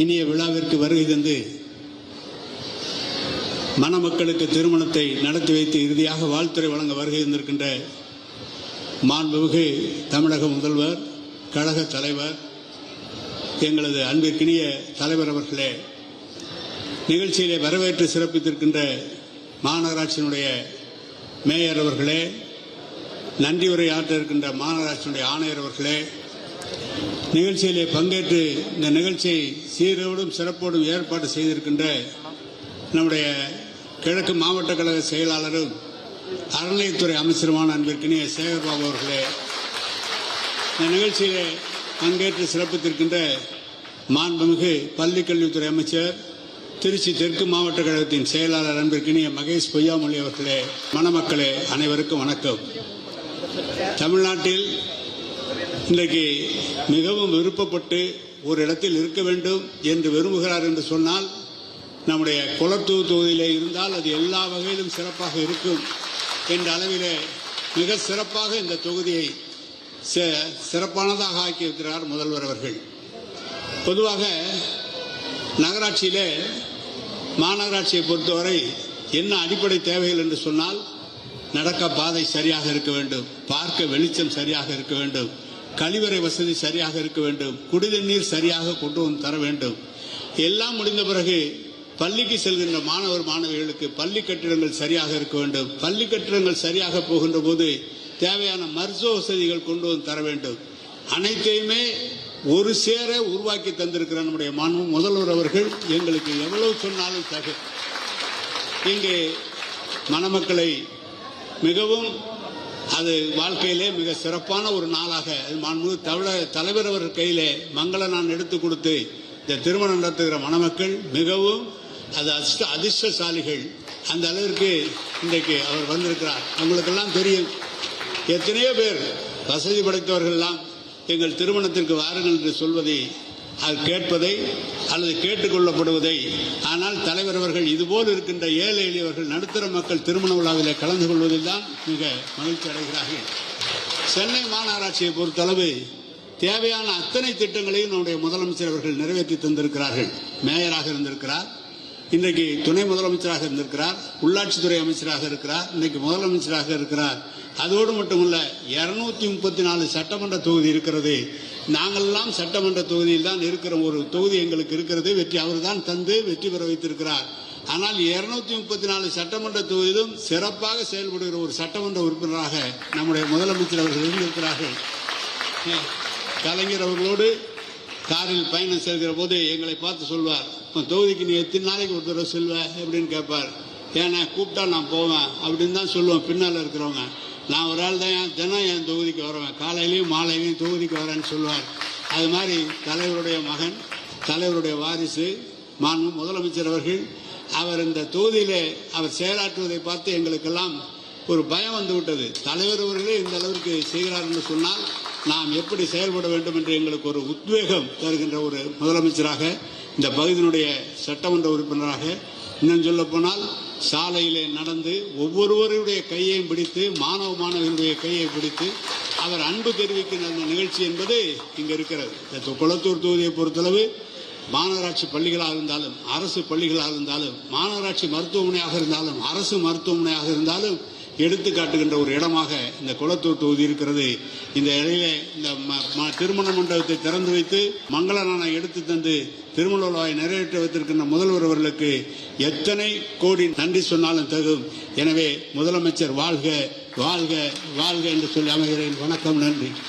இனிய விழாவிற்கு வருகை தந்து மணமக்களுக்கு திருமணத்தை நடத்தி வைத்து இறுதியாக வாழ்த்துறை வழங்க வருகை தந்திருக்கின்ற மாண்புமிகு தமிழக முதல்வர் கழக தலைவர் எங்களது அன்பிற்கினிய தலைவர் அவர்களே நிகழ்ச்சியிலே வரவேற்று சிறப்பித்திருக்கின்ற மாநகராட்சியினுடைய மேயர் அவர்களே நன்றி உரை ஆற்ற இருக்கின்ற மாநகராட்சியினுடைய ஆணையர் அவர்களே நிகழ்ச்சியிலே பங்கேற்று இந்த நிகழ்ச்சியை சீரோடும் சிறப்போடும் ஏற்பாடு செய்திருக்கின்ற நம்முடைய கிழக்கு மாவட்ட கழக செயலாளரும் அறநிலையத்துறை அமைச்சருமான அன்பிற்கினிய சேகர்பாபு அவர்களே இந்த நிகழ்ச்சியிலே பங்கேற்று சிறப்பித்திருக்கின்ற மாண்புமிகு பள்ளிக்கல்வித்துறை அமைச்சர் திருச்சி தெற்கு மாவட்ட கழகத்தின் செயலாளர் அன்பிற்கினிய மகேஷ் பொய்யாமொழி அவர்களே மணமக்களே அனைவருக்கும் வணக்கம். தமிழ்நாட்டில் இன்றைக்கு மிகவும் விருப்பப்பட்டு ஒரு இடத்தில் இருக்க வேண்டும் என்று விரும்புகிறார் என்று சொன்னால் நம்முடைய குளத்தூர் தொகுதியிலே இருந்தால் அது எல்லா வகையிலும் சிறப்பாக இருக்கும் என்ற அளவிலே மிக சிறப்பாக இந்த தொகுதியை சிறப்பானதாக ஆக்கியிருக்கிறார் முதல்வர் அவர்கள். பொதுவாக நகராட்சியிலே மாநகராட்சியை பொறுத்தவரை என்ன அடிப்படை தேவைகள் என்று சொன்னால் நடக்க பாதை சரியாக இருக்க வேண்டும் பார்க்க வெளிச்சம் சரியாக இருக்க வேண்டும். கழிவறை வசதி சரியாக இருக்க வேண்டும். குடிநீர் சரியாக கொண்டு வந்து தர வேண்டும். எல்லாம் முடிந்த பிறகு பள்ளிக்கு செல்கின்ற மாணவர் மாணவிகளுக்கு பள்ளி கட்டிடங்கள் சரியாக இருக்க வேண்டும். பள்ளி கட்டிடங்கள் சரியாக போகின்ற போது தேவையான மருத்துவ வசதிகள் கொண்டு வந்து தர வேண்டும். அனைத்தையுமே ஒரு சேர உருவாக்கி தந்திருக்கிற நம்முடைய மாண்பு முதல்வர் அவர்கள். எங்களுக்கு எவ்வளவு சொன்னாலும் தகு இங்கே மணமக்களை மிகவும் அது வாழ்க்கையிலே மிக சிறப்பான ஒரு நாளாக. அது மாண்பு தமிழக தலைவர் அவர் கையிலே மங்கள நான் எடுத்து கொடுத்து இந்த திருமணம் நடத்துகிற மணமக்கள் மிகவும் அது அதிர்ஷ்ட அதிர்ஷ்டசாலிகள். அந்த அளவிற்கு இன்றைக்கு அவர் வந்திருக்கிறார். அவங்களுக்கெல்லாம் தெரியும். எத்தனையோ பேர் வசதி படைத்தவர்கள்லாம் எங்கள் திருமணத்திற்கு வாருங்கள் என்று சொல்வதை அது கேட்பதை அல்லது கேட்டுக்கொள்ளப்படுவதை. ஆனால் தலைவர் அவர்கள் இதுபோல் இருக்கின்ற ஏழை எளியவர்கள் நடுத்தர மக்கள் திருமண விழாவிலே கலந்து கொள்வதில் தான் மிக மகிழ்ச்சி அடைகிறார்கள். சென்னை மாநகராட்சியை பொறுத்தளவு தேவையான அத்தனை திட்டங்களையும் நம்முடைய முதலமைச்சர் அவர்கள் நிறைவேற்றி தந்திருக்கிறார்கள். மேயராக இருந்திருக்கிறார் இன்றைக்கு துணை முதலமைச்சராக இருந்திருக்கிறார் உள்ளாட்சித்துறை அமைச்சராக இருக்கிறார் இன்னைக்கு முதலமைச்சராக இருக்கிறார். அதோடு மட்டுமல்ல இருநூத்தி முப்பத்தி நாலு சட்டமன்ற தொகுதி இருக்கிறது. நாங்கள்லாம் சட்டமன்ற தொகுதியில் தான் இருக்கிற ஒரு தொகுதி எங்களுக்கு இருக்கிறது. வெற்றி அவர் தான் தந்து வெற்றி பெற வைத்திருக்கிறார். ஆனால் இருநூத்தி முப்பத்தி நாலு சட்டமன்ற தொகுதியிலும் சிறப்பாக செயல்படுகிற ஒரு சட்டமன்ற உறுப்பினராக நம்முடைய முதலமைச்சர் அவர்கள் இருந்திருக்கிறார்கள். கலைஞர் அவர்களோடு காரில் பயணம் செல்கிற போது எங்களை பார்த்து சொல்வார் "உன் தொகுதிக்கு நீ எத்தனை நாளைக்கு ஒரு தடவை செல்வ? அப்படின்னு கேட்பார். ஏன்னா கூப்பிட்டா நான் போவேன். அப்படின்னு தான் சொல்லுவேன் பின்னால் இருக்கிறவங்க. நான் ஒரு ஆள் தான் என் தினம் என் தொகுதிக்கு வருவேன். காலையிலையும் மாலையிலையும் தொகுதிக்கு வரேன்னு சொல்லுவார். அது மாதிரி தலைவருடைய மகன் தலைவருடைய வாரிசு மாண்பு முதலமைச்சர் அவர்கள் அவர் இந்த தொகுதியிலே அவர் செயலாற்றுவதை பார்த்து எங்களுக்கெல்லாம் ஒரு பயம் வந்து விட்டது. தலைவர் அவர்களே இந்த அளவிற்கு செய்கிறார் என்று சொன்னால் நாம் எப்படி செயல்பட வேண்டும் என்று எங்களுக்கு ஒரு உத்வேகம் தருகின்ற ஒரு முதலமைச்சராக இந்த பகுதியினுடைய சட்டமன்ற உறுப்பினராக இன்னும் சொல்ல போனால் சாலையிலே நடந்து ஒவ்வொருவருடைய கையையும் பிடித்து மாணவ மாணவர்களுடைய கையை பிடித்து அவர் அன்பு தெரிவிக்கின்ற அந்த நிகழ்ச்சி என்பது இங்கே இருக்கிறது. இந்த குளத்தூர் தொகுதியை பொறுத்தளவு மாநகராட்சி பள்ளிகளாக இருந்தாலும் அரசு பள்ளிகளாக இருந்தாலும் மாநகராட்சி மருத்துவமனையாக இருந்தாலும் அரசு மருத்துவமனையாக இருந்தாலும் எடுத்து காட்டுகின்ற ஒரு இடமாக இந்த குளத்தூர் தொகுதி இருக்கிறது. இந்த இடையில இந்த ம- திருமண மண்டபத்தை திறந்து வைத்து மங்கள எடுத்து தந்து திருமண விழாவை நிறைவேற்ற வைத்திருக்கின்ற முதல்வர் அவர்களுக்கு எத்தனை கோடி நன்றி சொன்னாலும் தகும். எனவே முதலமைச்சர் வாழ்க வாழ்க வாழ்க என்று சொல்லி அமைகிறேன். வணக்கம் நன்றி.